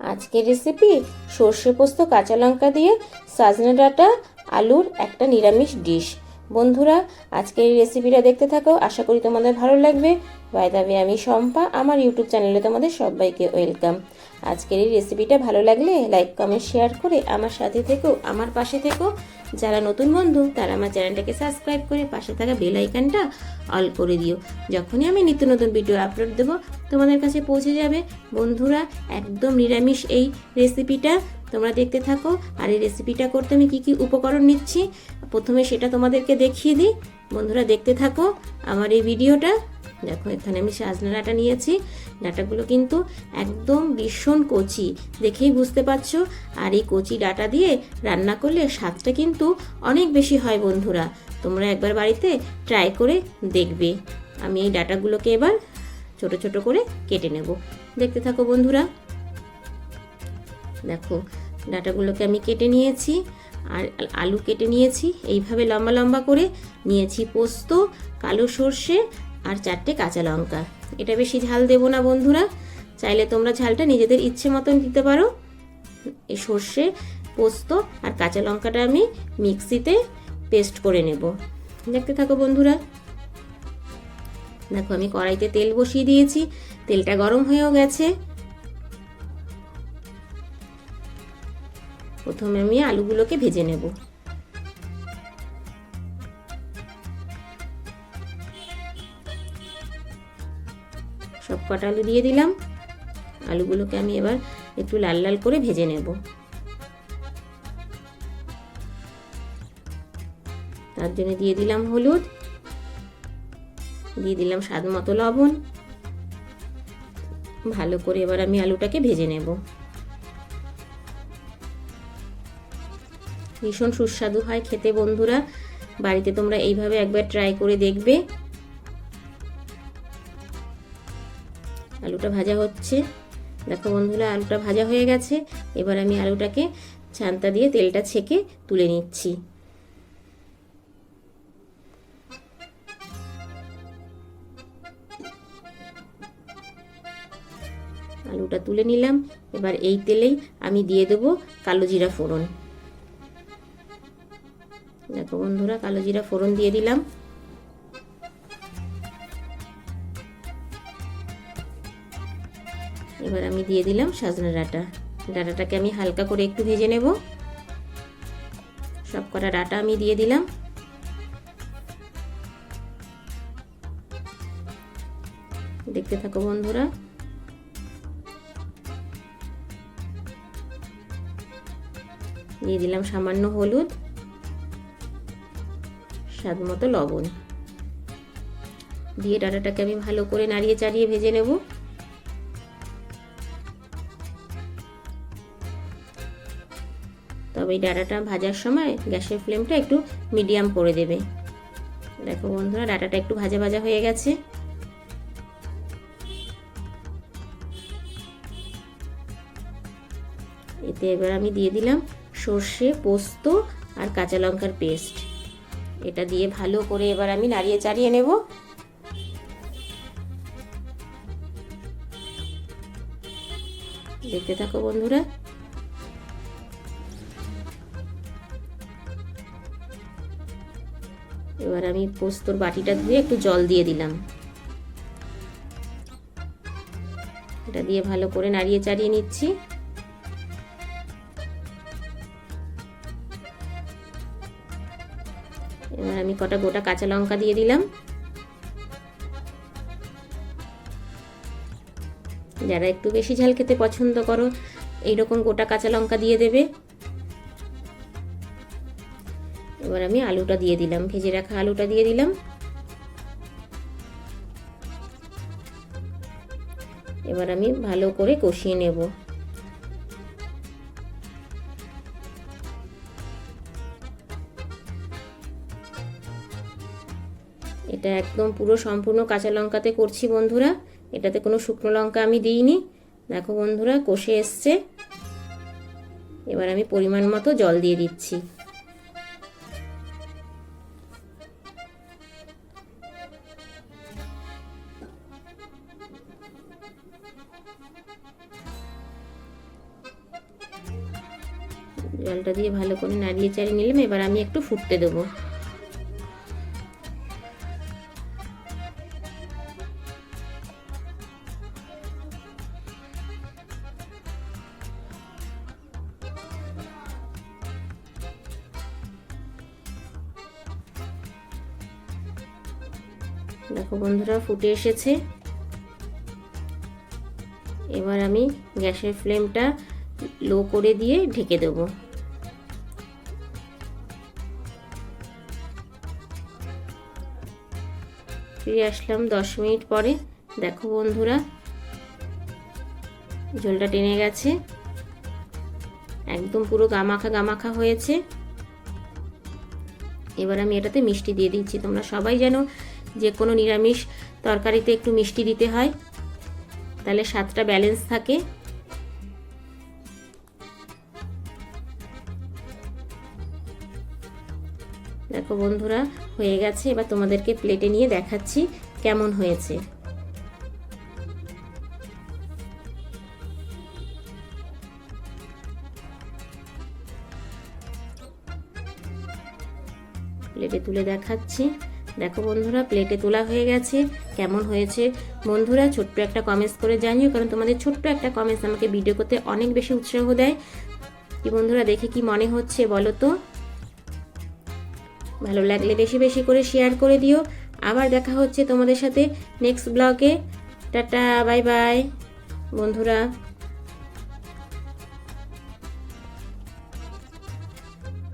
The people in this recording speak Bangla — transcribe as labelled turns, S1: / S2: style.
S1: আজকের রেসিপি সর্ষে পোস্ত, কাঁচা লঙ্কা দিয়ে সাজনা ডাটা, আলুর একটা নিরামিষ ডিশ বন্ধুরা, আজকের এই রেসিপিটা দেখতে থাকো। আশা করি তোমাদের ভালো লাগবে। বাই দাবে আমি শম্পা, আমার ইউটিউব চ্যানেলে তোমাদের সবাইকে ওয়েলকাম আজকের এই রেসিপিটা ভালো লাগলে লাইক কমেন্ট শেয়ার করে আমার সাথে থেকো, আমার পাশে থেকো। যারা নতুন বন্ধু, তারা আমার চ্যানেলটাকে সাবস্ক্রাইব করে পাশে থাকা বেল আইকনটা অল করে দিও। যখনই আমি নিত্য নতুন ভিডিও আপলোড দেবো, তোমাদের কাছে পৌঁছে যাবে। বন্ধুরা, একদম নিরামিষ এই রেসিপিটা তোমরা দেখতে থাকো, আর এই রেসিপিটা করতে আমি কী কী উপকরণ নিচ্ছি? প্রথমে সেটা তোমাদেরকে দেখিয়ে দিই। বন্ধুরা, দেখতে থাকো আমার এই ভিডিওটা দেখো, এখানে আমি সাজনা ডাঁটা নিয়েছি। ডাঁটাগুলো কিন্তু একদম ভীষণ কচি, দেখেই বুঝতে পারছ? আর এই কচি ডাঁটা দিয়ে রান্না করলে স্বাদটা কিন্তু অনেক বেশি হয় বন্ধুরা। তোমরা একবার বাড়িতে ট্রাই করে দেখবে। আমি এই ডাটাগুলোকে এবার ছোট ছোট করে কেটে নেব। দেখতে থাকো বন্ধুরা। দেখো, ডাঁটাগুলোকে আমি কেটে নিয়েছি, আর আলু কেটে নিয়েছি। এইভাবে লম্বা লম্বা করে নিয়েছি পোস্ত, কালো সর্ষে আর চারটে কাঁচা লঙ্কা। এটা বেশি ঝাল দেবো না বন্ধুরা। চাইলে তোমরা ঝালটা নিজেদের ইচ্ছে মতন দিতে পারো। এই সর্ষে, পোস্ত আর কাঁচা লঙ্কাটা আমি মিক্সিতে পেস্ট করে নেব। দেখতে থাকো বন্ধুরা। দেখো, আমি কড়াইতে তেল বসিয়ে দিয়েছি। তেলটা গরম হয়েও গেছে। প্রথমে আমি আলুগুলোকে ভেজে নেব। কটা আলু দিয়ে দিলাম। আলুগুলোকে আমি এবার একটু লাল লাল করে ভেজে নেব। তার জন্য দিয়ে দিলাম হলুদ। দিয়ে দিলাম স্বাদ মতো লবণ। ভালো করে এবার আমি আলুটাকে ভেজে নেব। ভীষণ সুস্বাদু হয় খেতে বন্ধুরা। বাড়িতে তোমরা এইভাবে একবার ট্রাই করে দেখবে। আলুটা ভাজা হচ্ছে। দেখো বন্ধুরা, আলুটা ভাজা হয়ে গেছে। এবার আমি আলুটাকে ছান্তা দিয়ে তেলটা ছেঁকে তুলে নিচ্ছি। আলুটা তুলে নিলাম। এবার এই তেলেই আমি দিয়ে দেবো কালো জিরা ফোড়ন। দেখো বন্ধুরা, কালো জিরা ফোড়ন দিয়ে দিলাম। এবার আমি দিয়ে দিলাম সাজনা ডাঁটা ডাঁটাটাকে আমি হালকা করে একটু ভেজে নেব। সব কটা ডাঁটা আমি দিয়ে দিলাম। দেখতে থাকো বন্ধুরা। দিয়ে দিলাম সামান্য হলুদ, স্বাদ মতো লবণ। দিয়ে ডাটাটাকে আমি ভালো করে নাড়িয়ে চাড়িয়ে ভেজে নেব। তবে এই ডাটাটা ভাজার সময় গ্যাসের ফ্লেমটা একটু মিডিয়াম করে দেবে। দেখো বন্ধুরা, ডাটাটা একটু ভাজা ভাজা হয়ে গেছে। এতে এবার আমি দিয়ে দিলাম সর্ষে, পোস্ত আর কাঁচা লঙ্কার পেস্ট। এটা দিয়ে ভালো করে এবার আমি নাড়িয়ে চাড়িয়ে নেব। দেখতে থাকো বন্ধুরা এবার আমি পোস্তর বাটিটা ধুয়ে একটু জল দিয়ে দিলাম। এটা দিয়ে ভালো করে নাড়িয়ে চাড়িয়ে নিচ্ছি। এবার আমি কটা গোটা কাঁচা লঙ্কা দিয়ে দিলাম। যারা একটু বেশি ঝাল খেতে পছন্দ করো, এইরকম গোটা কাঁচা লঙ্কা দিয়ে দেবে। এবার আমি আলুটা দিয়ে দিলাম, ভেজে রাখা আলুটা দিয়ে দিলাম। এবার আমি ভালো করে কষিয়ে নেব। এটা একদম পুরো সম্পূর্ণ কাঁচা লঙ্কাতে করছি বন্ধুরা। এটাতে কোনো শুকনো লঙ্কা আমি দিইনি। দেখো বন্ধুরা, কষে এসছে। এবার আমি পরিমাণ মতো জল দিয়ে দিচ্ছি। জলটা দিয়ে ভালো করে নাড়িয়ে চাড়িয়ে নিলাম, এবার আমি একটু ফুটতে দেবো। দেখো বন্ধুরা, ফুটে এসেছে। এবার আমি গ্যাসের ফ্লেমটা লো করে দিয়ে ঢেকে দেব। ফিরে আসলাম দশ মিনিট পরে। দেখো বন্ধুরা, ঝোলটা টেনে গেছে। একদম পুরো গামাখা গামাখা হয়েছে। এবার আমি এটাতে মিষ্টি দিয়ে দিচ্ছি। তোমরা সবাই জানো যে কোনো নিরামিষ তরকারিতে একটু মিষ্টি দিতে হয়। তাহলে স্বাদটা ব্যালেন্স থাকে। দেখো বন্ধুরা, হয়ে গেছে। এবার তোমাদেরকে প্লেটে নিয়ে দেখাচ্ছি কেমন হয়েছে। প্লেটে তুলে দেখাচ্ছি। দেখো বন্ধুরা প্লেটে তোলা হয়ে গেছে। কেমন হয়েছে? বন্ধুরা, ছোট্ট একটা কমেন্টস করে জানিও, কারণ তোমাদের ছোট্ট একটা কমেন্টস আমাকে ভিডিও করতে অনেক বেশি উৎসাহ দেয়। কি বন্ধুরা, দেখে কি মনে হচ্ছে বলো তো? ভালো লাগলে বেশি বেশি করে শেয়ার করে দিও। আবার দেখা হচ্ছে তোমাদের সাথে নেক্সট ব্লগে টাটা বাই বাই বন্ধুরা।